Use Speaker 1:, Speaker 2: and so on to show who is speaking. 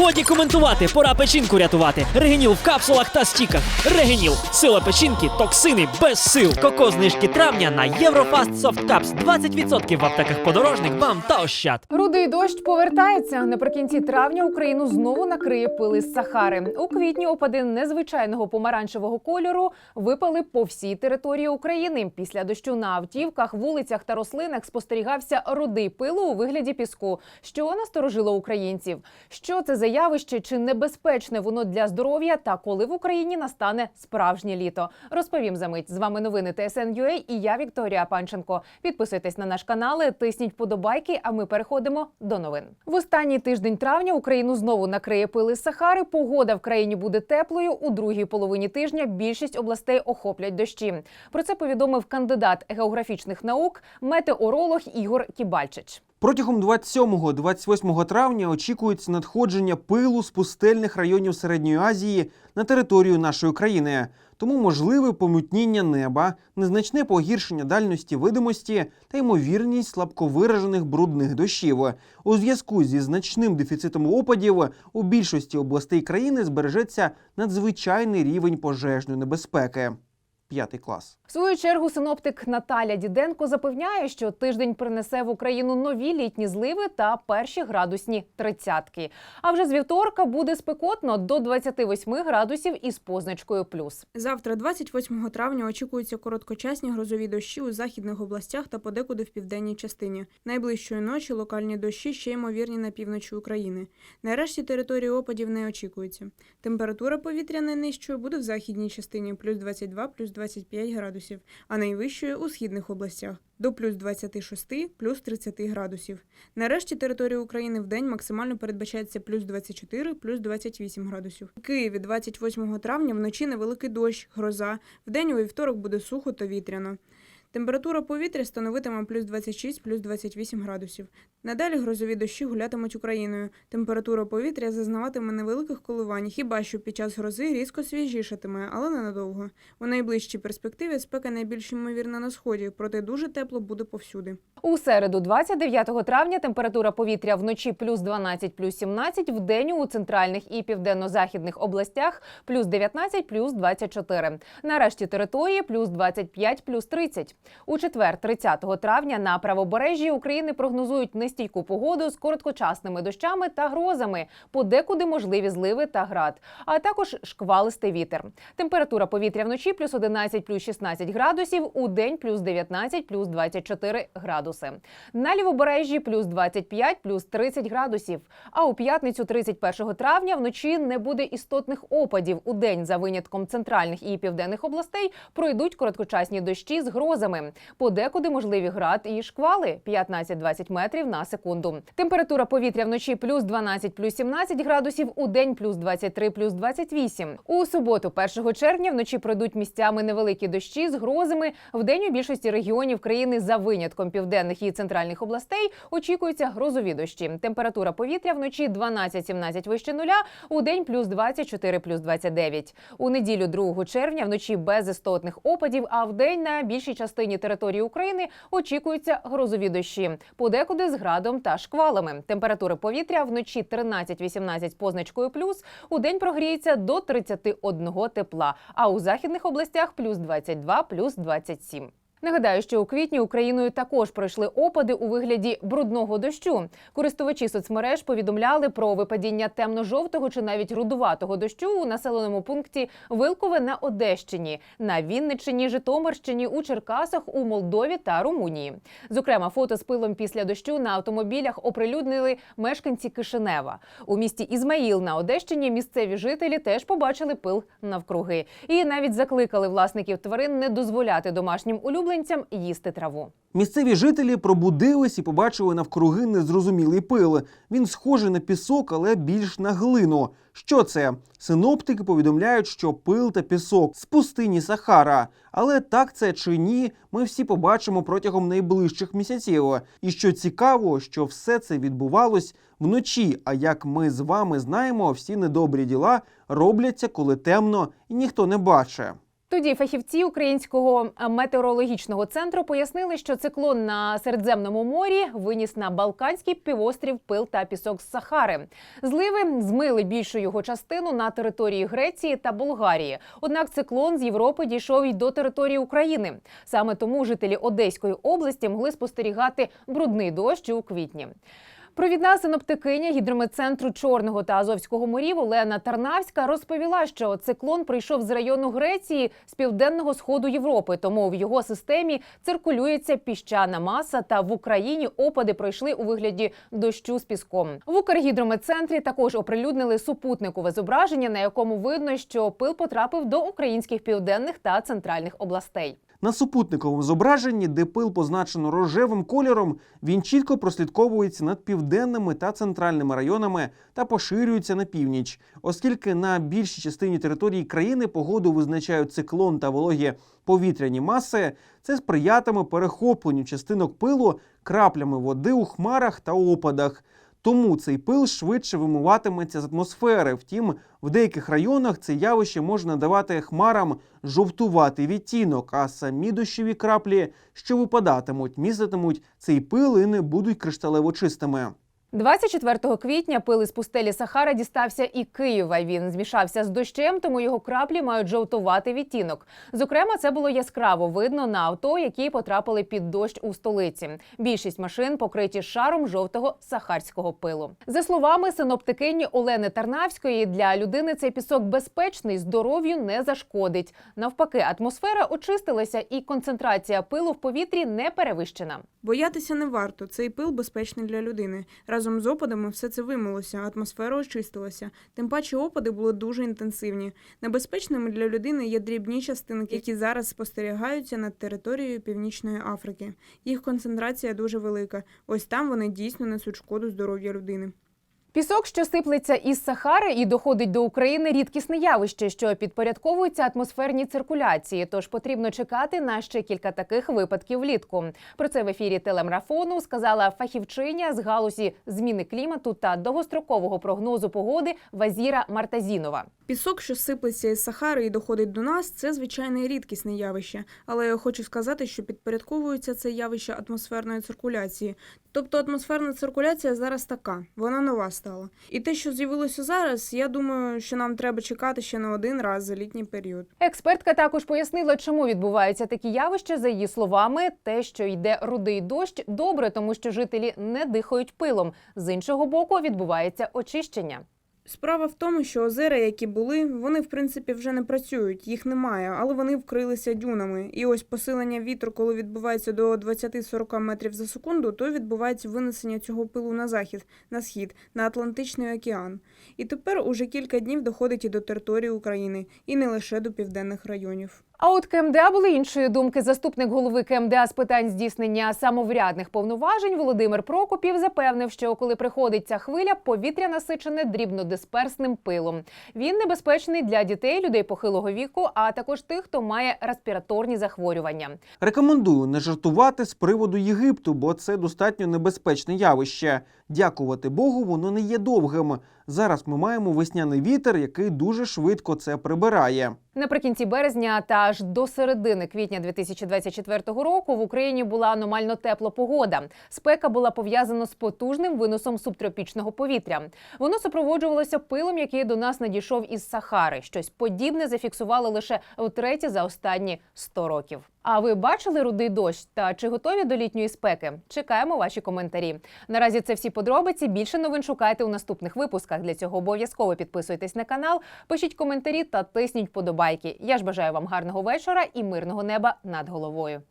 Speaker 1: Годі коментувати, пора печінку рятувати. Регеніл в капсулах та стіках. Регеніл. Сила печінки, токсини без сил. Коко знижки травня на Єврофаст Soft Caps. 20% в аптеках подорожник, вам та ощад.
Speaker 2: Рудий дощ повертається. Наприкінці травня Україну знову накриє пили з Сахари. У квітні опади незвичайного помаранчевого кольору випали по всій території України. Після дощу на автівках, вулицях та рослинах спостерігався рудий пилу у вигляді піску, що насторожило українців. Що це за явище? Чи небезпечне воно для здоров'я? Та коли в Україні настане справжнє літо? Розповім за мить. З вами новини ТСН.UA і я Вікторія Панченко. Підписуйтесь на наш канал, тисніть подобайки. А ми переходимо до новин. В останній тиждень травня Україну знову накриє пили Сахари. Погода в країні буде теплою. У другій половині тижня більшість областей охоплять дощі. Про це повідомив кандидат географічних наук, метеоролог Ігор Кібальчич.
Speaker 3: Протягом 27-28 травня очікується надходження пилу з пустельних районів Середньої Азії на територію нашої країни. Тому можливе помутніння неба, незначне погіршення дальності видимості та ймовірність слабковиражених брудних дощів. У зв'язку зі значним дефіцитом опадів у більшості областей країни збережеться надзвичайний рівень пожежної небезпеки. П'ятий клас.
Speaker 2: В свою чергу синоптик Наталя Діденко запевняє, що тиждень принесе в Україну нові літні зливи та перші градусні тридцятки. А вже з вівторка буде спекотно до 28 градусів із позначкою плюс.
Speaker 4: Завтра, 28 травня, очікуються короткочасні грозові дощі у західних областях та подекуди в південній частині. Найближчої ночі локальні дощі ще ймовірні на півночі України. Нарешті території опадів не очікується. Температура повітря найнижчою буде в західній частині плюс 22, плюс 25 градусів, а найвищою у східних областях до плюс 26, плюс 30 градусів. Нарешті території України в день максимально передбачається плюс 24, плюс 28 градусів. У Києві 28 травня вночі невеликий дощ, гроза. Вдень у вівторок буде сухо та вітряно. Температура повітря становитиме плюс 26, плюс 28 градусів. Надалі грозові дощі гулятимуть Україною. Температура повітря зазнаватиме невеликих коливань, хіба що під час грози різко свіжішатиме, але ненадовго. У найближчій перспективі спека найбільш ймовірна на сході, проте дуже тепло буде повсюди.
Speaker 2: У середу, 29 травня, температура повітря вночі плюс 12, плюс 17, в день у центральних і південно-західних областях плюс 19, плюс 24. Нарешті території плюс 25, плюс 30. У четвер, 30 травня, на правобережжі України прогнозують нестійку погоду з короткочасними дощами та грозами, подекуди можливі зливи та град, а також шквалистий вітер. Температура повітря вночі плюс 11, плюс 16 градусів, у день плюс 19, плюс 24 градуси. На лівобережжі плюс 25, плюс 30 градусів. А у п'ятницю, 31 травня, вночі не буде істотних опадів. У день за винятком центральних і південних областей пройдуть короткочасні дощі з грозами. Подекуди можливі град і шквали 15-20 метрів на секунду. Температура повітря вночі плюс 12, плюс 17 градусів, у день плюс 23, плюс 28. У суботу, 1 червня, вночі пройдуть місцями невеликі дощі з грозами. В день у більшості регіонів країни за винятком південних і центральних областей очікуються грозові дощі. Температура повітря вночі 12-17 вище нуля, у день плюс 24, плюс 29. У неділю 2 червня вночі без істотних опадів, а в день на більшій частині території України очікуються грозові дощі. Подекуди з градом та шквалами. Температури повітря вночі 13-18 з позначкою плюс, у день прогріється до 31 тепла, а у західних областях плюс 22, плюс 27. Нагадаю, що у квітні Україною також пройшли опади у вигляді брудного дощу. Користувачі соцмереж повідомляли про випадіння темно-жовтого чи навіть рудуватого дощу у населеному пункті Вилкове на Одещині, на Вінниччині, Житомирщині, у Черкасах, у Молдові та Румунії. Зокрема, фото з пилом після дощу на автомобілях оприлюднили мешканці Кишинева. У місті Ізмаїл на Одещині місцеві жителі теж побачили пил навкруги і навіть закликали власників тварин не дозволяти домашнім улюбленцям їсти траву.
Speaker 3: Місцеві жителі пробудились і побачили навкруги незрозумілий пил. Він схожий на пісок, але більш на глину. Що це? Синоптики повідомляють, що пил та пісок з пустині Сахара. Але так це чи ні, ми всі побачимо протягом найближчих місяців. І що цікаво, що все це відбувалось вночі. А як ми з вами знаємо, всі недобрі діла робляться, коли темно і ніхто не бачить.
Speaker 2: Тоді фахівці українського метеорологічного центру пояснили, що циклон на Середземному морі виніс на Балканський півострів пил та пісок з Сахари. Зливи змили більшу його частину на території Греції та Болгарії. Однак циклон з Європи дійшов і до території України. Саме тому жителі Одеської області могли спостерігати брудний дощ у квітні. Провідна синоптикиня гідрометцентру Чорного та Азовського морів Олена Тарнавська розповіла, що циклон прийшов з району Греції з південного сходу Європи, тому в його системі циркулюється піщана маса. Та в Україні опади пройшли у вигляді дощу з піском. В Укргідрометцентрі також оприлюднили супутникове зображення, на якому видно, що пил потрапив до українських південних та центральних областей.
Speaker 3: На супутниковому зображенні, де пил позначено рожевим кольором, він чітко прослідковується над південними та центральними районами та поширюється на північ, оскільки на більшій частині території країни погоду визначають циклон та вологі повітряні маси, це сприятиме перехопленню частинок пилу краплями води у хмарах та опадах. Тому цей пил швидше вимиватиметься з атмосфери. Втім, в деяких районах це явище може надавати хмарам жовтуватий відтінок, а самі дощові краплі, що випадатимуть, міститимуть цей пил і не будуть кришталево чистими.
Speaker 2: 24 квітня пил із пустелі Сахара дістався і Києва. Він змішався з дощем, тому його краплі мають жовтуватий відтінок. Зокрема, це було яскраво видно на авто, які потрапили під дощ у столиці. Більшість машин покриті шаром жовтого сахарського пилу. За словами синоптикині Олени Тарнавської, для людини цей пісок безпечний, здоров'ю не зашкодить. Навпаки, атмосфера очистилася, і концентрація пилу в повітрі не перевищена.
Speaker 4: Боятися не варто. Цей пил безпечний для людини. Разом з опадами все це вимилося, атмосфера очистилася. Тим паче опади були дуже інтенсивні. Небезпечними для людини є дрібні частинки, які зараз спостерігаються над територією Північної Африки. Їх концентрація дуже велика. Ось там вони дійсно несуть шкоду здоров'я людини.
Speaker 2: Пісок, що сиплеться із Сахари і доходить до України, рідкісне явище, що підпорядковується атмосферній циркуляції. Тож потрібно чекати на ще кілька таких випадків влітку. Про це в ефірі телемарафону сказала фахівчиня з галузі зміни клімату та довгострокового прогнозу погоди Вазіра Мартазінова.
Speaker 4: Пісок, що сиплеться із Сахари і доходить до нас, це звичайне рідкісне явище. Але я хочу сказати, що підпорядковується це явище атмосферної циркуляції. Тобто атмосферна циркуляція зараз така, вона нова стала. І те, що з'явилося зараз, я думаю, що нам треба чекати ще на один раз за літній період.
Speaker 2: Експертка також пояснила, чому відбуваються такі явища. За її словами, те, що йде рудий дощ, добре, тому що жителі не дихають пилом. З іншого боку, відбувається очищення.
Speaker 4: Справа в тому, що озера, які були, вони в принципі вже не працюють, їх немає, але вони вкрилися дюнами. І ось посилення вітру, коли відбувається до 20-40 метрів за секунду, то відбувається винесення цього пилу на захід, на схід, на Атлантичний океан. І тепер уже кілька днів доходить і до території України, і не лише до південних районів.
Speaker 2: А от КМДА були іншої думки. Заступник голови КМДА з питань здійснення самоврядних повноважень Володимир Прокопів запевнив, що коли приходить ця хвиля, повітря насичене дрібнодисперсним пилом. Він небезпечний для дітей, людей похилого віку, а також тих, хто має респіраторні захворювання.
Speaker 3: Рекомендую не жартувати з приводу Єгипту, бо це достатньо небезпечне явище. Дякувати Богу, воно не є довгим. Зараз ми маємо весняний вітер, який дуже швидко це прибирає.
Speaker 2: Наприкінці березня та аж до середини квітня 2024 року в Україні була аномально тепла погода. Спека була пов'язана з потужним виносом субтропічного повітря. Воно супроводжувалося пилом, який до нас надійшов із Сахари. Щось подібне зафіксували лише втретє за останні 100 років. А ви бачили рудий дощ? Та чи готові до літньої спеки? Чекаємо ваші коментарі. Наразі це всі подробиці. Більше новин шукайте у наступних випусках. Для цього обов'язково підписуйтесь на канал, пишіть коментарі та тисніть подобайки. Я ж бажаю вам гарного вечора і мирного неба над головою.